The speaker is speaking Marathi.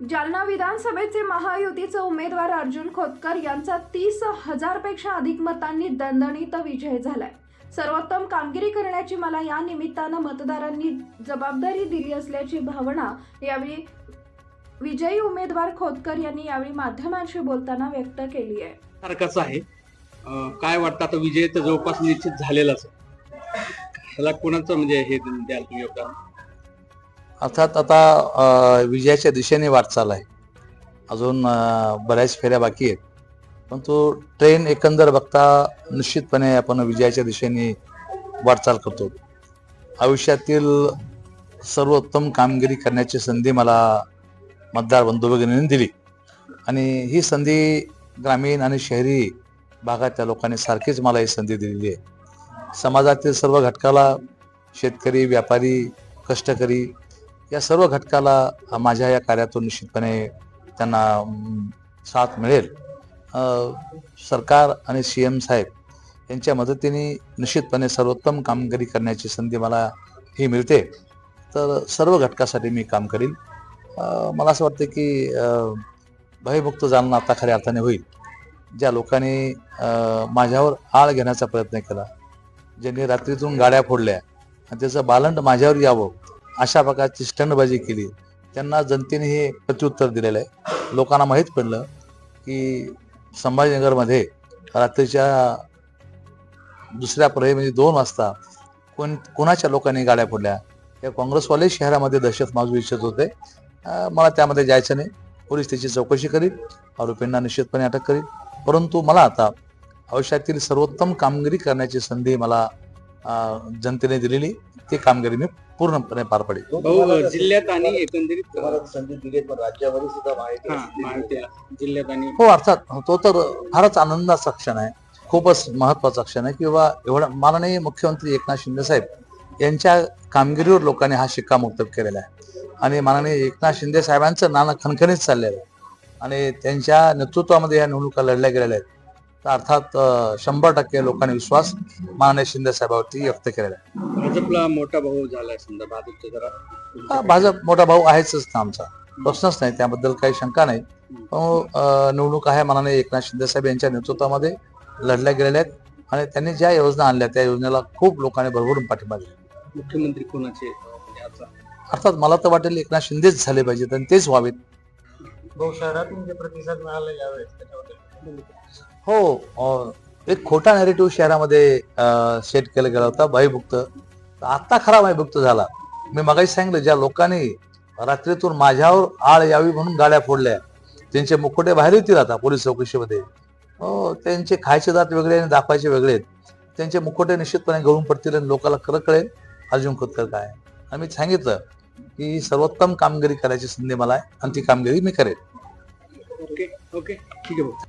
जालना विधानसभेचे महायुतीचे उमेदवार अर्जुन खोतकर यांचा तीस हजारपेक्षा अधिक मतांनी दणदणीत विजय झालाय. सर्वोत्तम कामगिरी करण्याची मला या निमित्तानं मतदारांनी जबाबदारी दिली असल्याची भावना यावेळी विजयी उमेदवार खोतकर यांनी यावेळी माध्यमांशी बोलताना व्यक्त केली आहे. सारखाच आहे? काय वाटतं? आता विजय तर जवळपास निश्चित झालेलाच त्याला कोणाचं म्हणजे हे द्याल तुम्ही योगदान? अर्थात आता विजयाच्या दिशेने वाटचाल आहे अजून बऱ्याच फेऱ्या बाकी आहेत. परंतु ट्रेन एकंदर बघता निश्चितपणे आपण विजयाच्या दिशेने वाटचाल करतो. आयुष्यातील सर्वोत्तम कामगिरी करण्याची संधी मला मतदार बंधू दिली. आणि ही संधी ग्रामीण आणि शहरी भागातल्या लोकांनी सारखीच मला ही संधी दिलेली आहे. समाजातील सर्व घटकाला शेतकरी व्यापारी कष्टकरी या सर्व घटकाला माझ्या या कार्यातून निश्चितपणे त्यांना साथ मिळेल. सरकार आणि सी एम साहेब यांच्या मदतीने निश्चितपणे सर्वोत्तम कामगिरी करण्याची संधी मला ही मिळते. तर सर्व घटकासाठी मी काम करीन. मला असं वाटतं की भयमुक्त जालना आता खऱ्या अर्थाने होईल. ज्या लोकांनी माझ्यावर आळ घेण्याचा प्रयत्न केला ज्यांनी रात्रीतून गाड्या फोडल्या आणि त्याचं बालंड माझ्यावर यावं अशा प्रकारची स्टंडबाजी केली. त्यांना जनतेने हे प्रत्युत्तर दिलेलं आहे. लोकांना माहीत पडलं की संभाजीनगरमध्ये रात्रीच्या दुसऱ्या प्रहरी म्हणजे दोन वाजता कोण कोणाच्या लोकांनी गाड्या फोडल्या? या काँग्रेसवाले शहरामध्ये दहशत माजू इच्छित होते. मला त्यामध्ये जायचं नाही. पोलीस त्याची चौकशी करील आरोपींना निश्चितपणे अटक करील परंतु मला आता आयुष्यातील सर्वोत्तम कामगिरी करण्याची संधी मला जनतेने दिलेली ती कामगिरी मी पूर्णपणे पार पडेल जिल्ह्यात आणि एकंदरीत संधी दिली पण राज्यामध्ये सुद्धा माहिती हा जिल्ह्यात आणि हो अर्थात तो तर फारच आनंदाचा क्षण आहे. खूपच महत्त्वाचा क्षण आहे. की बाबा एवढा माननीय मुख्यमंत्री एकनाथ शिंदे साहेब यांच्या कामगिरीवर लोकांनी हा शिक्कामोर्तब केलेला आहे. आणि माननीय एकनाथ शिंदे साहेबांचं नाणं खणखणीत चाललेलं आहे. आणि त्यांच्या नेतृत्वामध्ये या निवडणुका लढल्या गेलेल्या आहेत. अर्थात शंभर टक्के लोकांनी विश्वास माननीय शिंदे साहेबांवरती व्यक्त केलेला आहे. भाजपला मोठा भाऊ झालाय समजा भाजपचा जरा हा, भाजप मोठा भाऊ आहेच ना आमचा. प्रश्नच नाही त्याबद्दल काही शंका नाही. पण निवडणूक आहे माननीय एकनाथ शिंदे साहेब यांच्या नेतृत्वामध्ये लढल्या गेलेल्या आहेत आणि त्यांनी ज्या योजना आणल्या त्या योजनेला खूप लोकांनी भरभरून पाठिंबा दिला. मुख्यमंत्री कोणाचे म्हणजे अर्थात मला तर वाटेल एकनाथ शिंदेच झाले पाहिजेत आणि तेच व्हावेत. भाऊ शहरातून जे प्रतिसाद मिळाला यावेळेस त्याच्याबद्दल हो एक खोटा नॅरेटिव्ह शहरामध्ये सेट केला गेला होता भाईभुक्त. आता खरा भाईभुक्त झाला. मी मगाशी सांगितलं ज्या लोकांनी रात्रीतून माझ्यावर आळ यावी म्हणून गाड्या फोडल्या त्यांचे मुखोटे बाहेर येतील आता पोलीस चौकशीमध्ये. हो त्यांचे खायचे दात वेगळे आणि दाखवायचे वेगळे आहेत. त्यांचे मुखोटे निश्चितपणे गळून पडतील आणि लोकांना खरं कळेल अर्जुन खोतकर काय आणि मी सांगितलं की सर्वोत्तम कामगिरी करायची संधी मला आहे आणि ती कामगिरी मी करेन. ओके ओके ठीक आहे